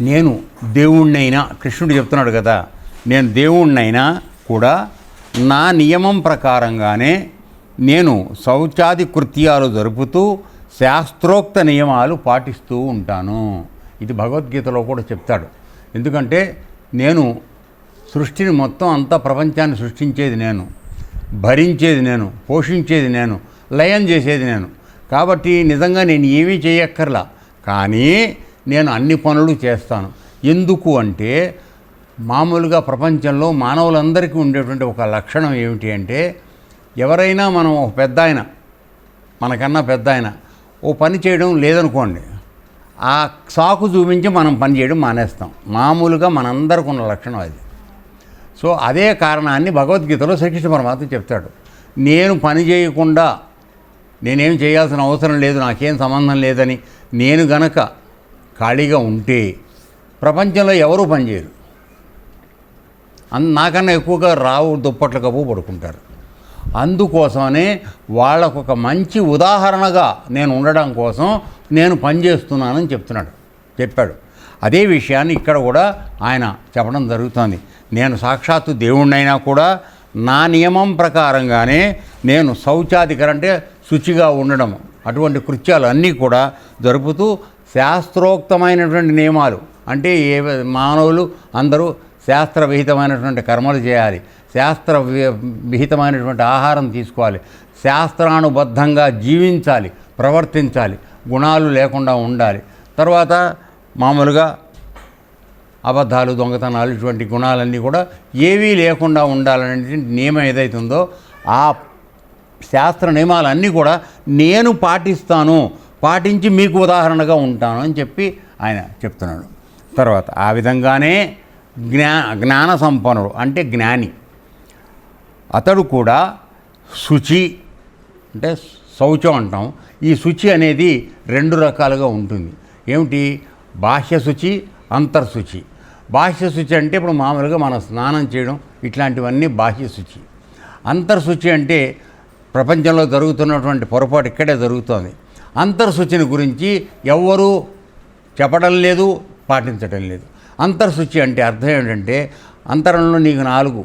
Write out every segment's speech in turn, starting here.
నేను దేవుణ్ణైనా కృష్ణుడు చెప్తున్నాడు కదా నేను దేవుణ్ణైనా కూడా నా నియమం ప్రకారంగానే నేను శౌచాది కృత్యాలు జరుపుతూ శాస్త్రోక్త నియమాలు పాటిస్తూ ఉంటాను. ఇది భగవద్గీతలో కూడా చెప్తాడు. ఎందుకంటే నేను సృష్టిని మొత్తం అంతా ప్రపంచాన్ని సృష్టించేది నేను భరించేది నేను పోషించేది నేను లయం చేసేది నేను. కాబట్టి నిజంగా నేను ఏమీ చేయక్కర్లా. కానీ నేను అన్ని పనులు చేస్తాను. ఎందుకు అంటే మామూలుగా ప్రపంచంలో మానవులందరికీ ఉండేటువంటి ఒక లక్షణం ఏమిటి అంటే ఎవరైనా మనం ఒక పెద్ద ఆయన మనకన్నా పెద్ద ఆయన ఓ పని చేయడం లేదనుకోండి ఆ సాకు చూపించి మనం పని చేయడం మానేస్తాం. మామూలుగా మనందరికి ఉన్న లక్షణం అది. సో అదే కారణాన్ని భగవద్గీతలో శ్రీకృష్ణ పరమాత్మ చెప్తాడు. నేను పని చేయకుండా నేనేం చేయాల్సిన అవసరం లేదు నాకేం సంబంధం లేదని నేను గనక ఖాళీగా ఉంటే ప్రపంచంలో ఎవరూ పనిచేయరు. అన్ నాకన్నా ఎక్కువగా రావు దుప్పట్ల కప్పు పడుకుంటారు. అందుకోసమనే వాళ్ళకు ఒక మంచి ఉదాహరణగా నేను ఉండడం కోసం నేను పనిచేస్తున్నానని చెప్తున్నాడు చెప్పాడు. అదే విషయాన్ని ఇక్కడ కూడా ఆయన చెప్పడం జరుగుతోంది. నేను సాక్షాత్తు దేవుణ్ణైనా కూడా నా నియమం ప్రకారంగానే నేను శౌచాధికర అంటే శుచిగా ఉండడం అటువంటి కృత్యాలు అన్నీ కూడా జరుపుతూ శాస్త్రోక్తమైనటువంటి నియమాలు. అంటే ఏ మానవులు అందరూ శాస్త్ర విహితమైనటువంటి కర్మలు చేయాలి. శాస్త్ర విహితమైనటువంటి ఆహారం తీసుకోవాలి. శాస్త్రానుబద్ధంగా జీవించాలి. ప్రవర్తించాలి. గుణాలు లేకుండా ఉండాలి. తర్వాత మామూలుగా అబద్ధాలు దొంగతనాలు ఇటువంటి గుణాలన్నీ కూడా ఏవీ లేకుండా ఉండాలనే నియమం ఏదైతుందో ఆ శాస్త్ర నియమాలన్నీ కూడా నేను పాటిస్తాను పాటించి మీకు ఉదాహరణగా ఉంటాను అని చెప్పి ఆయన చెప్తున్నాడు. తర్వాత ఆ విధంగానే జ్ఞా జ్ఞాన సంపన్నుడు అంటే జ్ఞాని. అతడు కూడా శుచి అంటే శౌచం అంటాం. ఈ శుచి అనేది రెండు రకాలుగా ఉంటుంది. ఏమిటి? బాహ్య శుచి అంతర్శుచి బాహ్య శుచి అంటే ఇప్పుడు మామూలుగా మనం స్నానం చేయడం ఇట్లాంటివన్నీ బాహ్య శుచి. అంతర్శుచి అంటే ప్రపంచంలో జరుగుతున్నటువంటి పొరపాటు ఇక్కడే జరుగుతోంది. అంతర్శుచిని గురించి ఎవ్వరూ చెప్పడం లేదు పాటించడం లేదు. అంతర్శుచి అంటే అర్థం ఏంటంటే అంతరంలో నీకు నాలుగు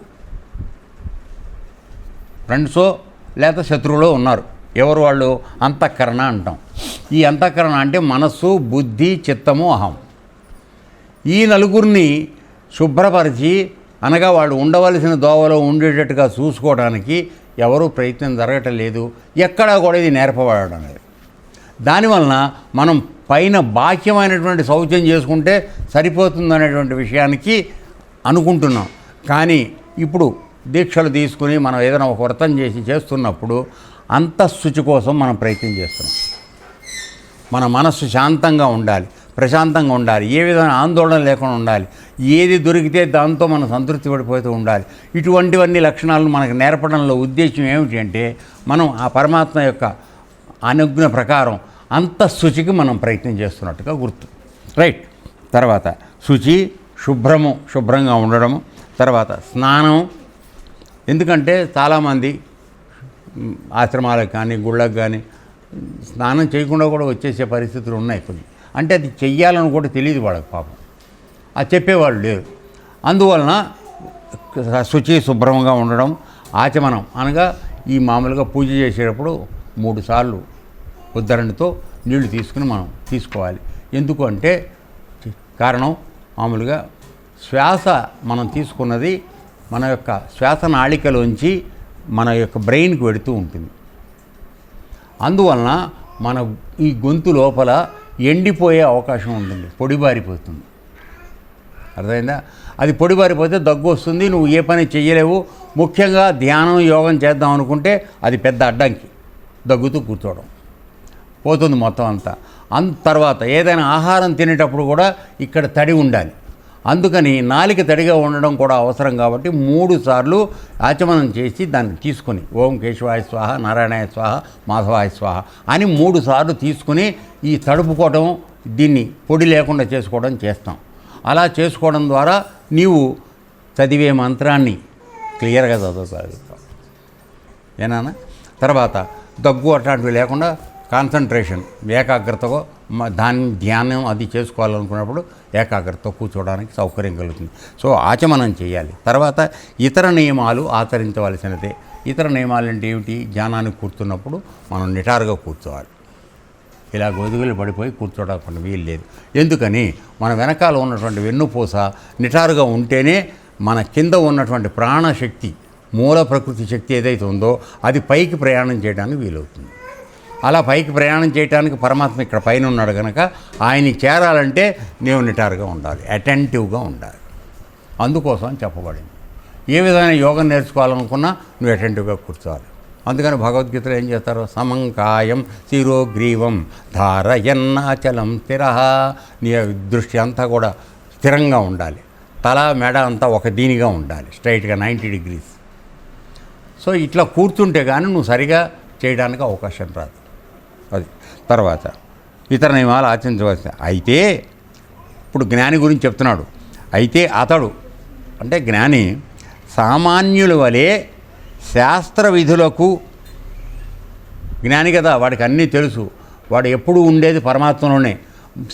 ఫ్రెండ్సో లేదా శత్రువులో ఉన్నారు. ఎవరు వాళ్ళు? అంతఃకరణ అంటాం. ఈ అంతఃకరణ అంటే మనస్సు బుద్ధి చిత్తము అహం. ఈ నలుగురిని శుభ్రపరిచి అనగా వాళ్ళు ఉండవలసిన దోవలో ఉండేటట్టుగా చూసుకోవడానికి ఎవరూ ప్రయత్నం జరగటం లేదు. ఎక్కడా కూడా ఇది నేర్పబడడం లేదు. దానివలన మనం పైన బాహ్యమైనటువంటి శౌచం చేసుకుంటే సరిపోతుందనేటువంటి విషయానికి అనుకుంటున్నాం. కానీ ఇప్పుడు దీక్షలు తీసుకుని మనం ఏదైనా ఒక వ్రతం చేసి చేస్తున్నప్పుడు అంతఃశుచి కోసం మనం ప్రయత్నం చేస్తున్నాం. మన మనస్సు శాంతంగా ఉండాలి ప్రశాంతంగా ఉండాలి ఏ విధమైన ఆందోళన లేకుండా ఉండాలి ఏది దొరికితే దాంతో మనం సంతృప్తి పడిపోతూ ఉండాలి. ఇటువంటివన్నీ లక్షణాలను మనకు నేర్పడంలో ఉద్దేశం ఏమిటి అంటే మనం ఆ పరమాత్మ యొక్క అనుజ్ఞ ప్రకారం అంత శుచికి మనం ప్రయత్నం చేస్తున్నట్టుగా గుర్తు. రైట్. తర్వాత శుచి శుభ్రము శుభ్రంగా ఉండడము. తర్వాత స్నానం. ఎందుకంటే చాలామంది ఆశ్రమాలకు కానీ గుళ్ళకు కానీ స్నానం చేయకుండా కూడా వచ్చేసే పరిస్థితులు ఉన్నాయి కొన్ని. అంటే అది చెయ్యాలని కూడా తెలియదు వాళ్ళకి పాపం. అది చెప్పేవాళ్ళు లేరు. అందువలన శుచి శుభ్రంగా ఉండడం ఆచమనం అనగా ఈ మామూలుగా పూజ చేసేటప్పుడు మూడు సార్లు ఉద్ధరణతో నీళ్ళు తీసుకుని మనం తీసుకోవాలి. ఎందుకు అంటే కారణం మామూలుగా శ్వాస మనం తీసుకున్నది మన యొక్క శ్వాస నాళికలోంచి మన యొక్క బ్రెయిన్కి వెడుతూ ఉంటుంది. అందువలన మన ఈ గొంతు లోపల ఎండిపోయే అవకాశం ఉంటుంది పొడిబారిపోతుంది. అర్థమైందా? అది పొడిబారిపోతే దగ్గు వస్తుంది నువ్వు ఏ పని చెయ్యలేవు. ముఖ్యంగా ధ్యానం యోగం చేద్దాం అనుకుంటే అది పెద్ద అడ్డంకి దగ్గుతూ కూర్చోవడం. పోతుంది మొత్తం అంతా. అంత తర్వాత ఏదైనా ఆహారం తినేటప్పుడు కూడా ఇక్కడ తడి ఉండాలి. అందుకని నాలిక తడిగా ఉండడం కూడా అవసరం కాబట్టి మూడు సార్లు ఆచమనం చేసి దాన్ని తీసుకొని ఓం కేశవాయ స్వాహ నారాయణాయ స్వాహ మాధవాయ స్వాహ అని మూడు సార్లు తీసుకుని ఈ తడుపుకోవడం దీన్ని పొడి లేకుండా చేసుకోవడం చేస్తాం. అలా చేసుకోవడం ద్వారా నీవు చదివే మంత్రాన్ని క్లియర్గా చదవగలుగుతావు ఏనా తర్వాత దగ్గు అట్లాంటివి లేకుండా కాన్సన్ట్రేషన్ ఏకాగ్రతగా దాని ధ్యానం అది చేసుకోవాలనుకున్నప్పుడు ఏకాగ్రతతో కూర్చోవడానికి సౌకర్యం కలుగుతుంది. సో ఆచమనం చేయాలి. తర్వాత ఇతర నియమాలు ఆచరించవలసినదే. ఇతర నియమాలు అంటే ఏమిటి? ధ్యానానికి కూర్చున్నప్పుడు మనం నిటారుగా కూర్చోవాలి. ఇలా గొదుగులు పడిపోయి కూర్చోడానికి వీలు లేదు. ఎందుకని? మన వెనకాల ఉన్నటువంటి వెన్నుపూస నిటారుగా ఉంటేనే మన కింద ఉన్నటువంటి ప్రాణశక్తి మూల ప్రకృతి శక్తి ఏదైతే ఉందో అది పైకి ప్రయాణం చేయడానికి వీలవుతుంది. అలా పైకి ప్రయాణం చేయడానికి పరమాత్మ ఇక్కడ పైన ఉన్నాడు కనుక ఆయనకి చేరాలంటే నీవు నిటారుగా ఉండాలి అటెంటివ్గా ఉండాలి. అందుకోసం చెప్పబడింది. ఏ విధమైన యోగం నేర్చుకోవాలనుకున్నా నువ్వు అటెంటివ్గా కూర్చోవాలి. అందుకని భగవద్గీతలో ఏం చేస్తారు? సమంకాయం శిరోగ్రీవం ధారయన్నాచలం స్థిర. నీ దృష్టి అంతా కూడా స్థిరంగా ఉండాలి. తల మెడ అంతా ఒక దీనిగా ఉండాలి స్ట్రైట్గా నైంటీ డిగ్రీస్. సో ఇట్లా కూర్చుంటే కానీ నువ్వు సరిగా చేయడానికి అవకాశం రాదు. అది తర్వాత ఇతర నియమాలు ఆచరించవలసి అయితే ఇప్పుడు జ్ఞాని గురించి చెప్తున్నాడు. అయితే అతడు అంటే జ్ఞాని సామాన్యుల వలె శాస్త్ర విధులకు జ్ఞాని కదా వాడికి అన్నీ తెలుసు. వాడు ఎప్పుడు ఉండేది పరమాత్మలోనే.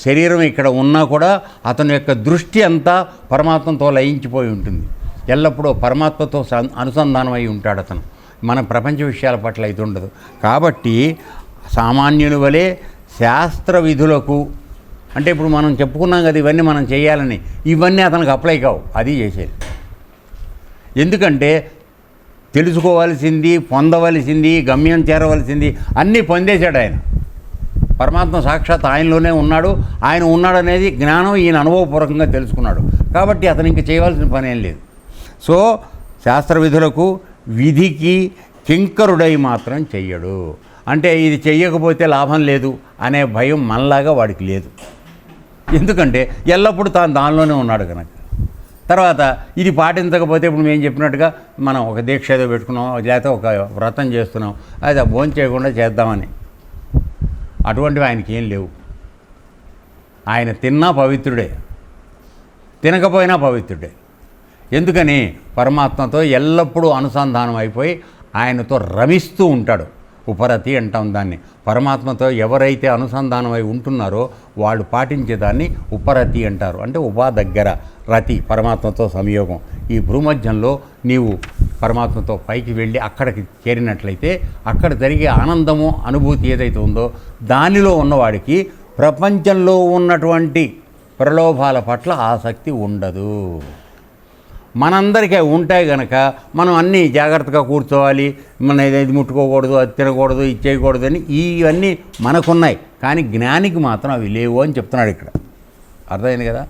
శరీరం ఇక్కడ ఉన్నా కూడా అతని యొక్క దృష్టి అంతా పరమాత్మతో లయించిపోయి ఉంటుంది. ఎల్లప్పుడూ పరమాత్మతో సం- అనుసంధానం అయి ఉంటాడు అతను. మన ప్రపంచ విషయాల పట్ల అయితే ఉండదు. కాబట్టి సామాన్యుల వలె శాస్త్ర విధులకు అంటే ఇప్పుడు మనం చెప్పుకున్నాం కదా ఇవన్నీ మనం చేయాలని ఇవన్నీ అతనికి అప్లై కావు. అది చేసేది. ఎందుకంటే తెలుసుకోవాల్సింది పొందవలసింది గమ్యం చేరవలసింది అన్నీ పొందేశాడు ఆయన. పరమాత్మ సాక్షాత్ ఆయనలోనే ఉన్నాడు. ఆయన ఉన్నాడనేది జ్ఞానం ఈయన అనుభవపూర్వకంగా తెలుసుకున్నాడు. కాబట్టి అతను ఇంక చేయవలసిన పని ఏం లేదు. సో శాస్త్ర విధులకు విధికి కింకరుడై మాత్రం చెయ్యడు. అంటే ఇది చెయ్యకపోతే లాభం లేదు అనే భయం మనలాగా వాడికి లేదు. ఎందుకంటే ఎల్లప్పుడూ తాను దానిలోనే ఉన్నాడు కనుక తర్వాత ఇది పాటించకపోతే ఇప్పుడు మేము చెప్పినట్టుగా మనం ఒక దీక్ష ఏదో పెట్టుకున్నాం లేకపోతే ఒక వ్రతం చేస్తున్నాం అది భోజనం చేయకుండా చేద్దామని. అటువంటివి ఆయనకి ఏం లేవు. ఆయన తిన్నా పవిత్రుడే. తినకపోయినా పవిత్రుడే. ఎందుకని? పరమాత్మతో ఎల్లప్పుడూ అనుసంధానం అయిపోయి ఆయనతో రమిస్తూ ఉంటాడు. ఉపరతి అంటాం దాన్ని. పరమాత్మతో ఎవరైతే అనుసంధానమై ఉంటున్నారో వాళ్ళు పాటించేదాన్ని ఉపరతి అంటారు. అంటే ఉపా దగ్గర రతి పరమాత్మతో సంయోగం. ఈ భూమధ్యంలో నీవు పరమాత్మతో పైకి వెళ్ళి అక్కడికి చేరినట్లయితే అక్కడ జరిగే ఆనందము అనుభూతి ఏదైతే ఉందో దానిలో ఉన్నవాడికి ప్రపంచంలో ఉన్నటువంటి ప్రలోభాల పట్ల ఆసక్తి ఉండదు. మనందరికీ ఉంటాయి కనుక మనం అన్నీ జాగ్రత్తగా కూర్చోవాలి మన ఇది ఇది ముట్టుకోకూడదు అది తినకూడదు ఇది చేయకూడదు అని ఇవన్నీ మనకున్నాయి. కానీ జ్ఞానికి మాత్రం అవి లేవు అని చెప్తున్నాడు ఇక్కడ. అర్థమైంది కదా?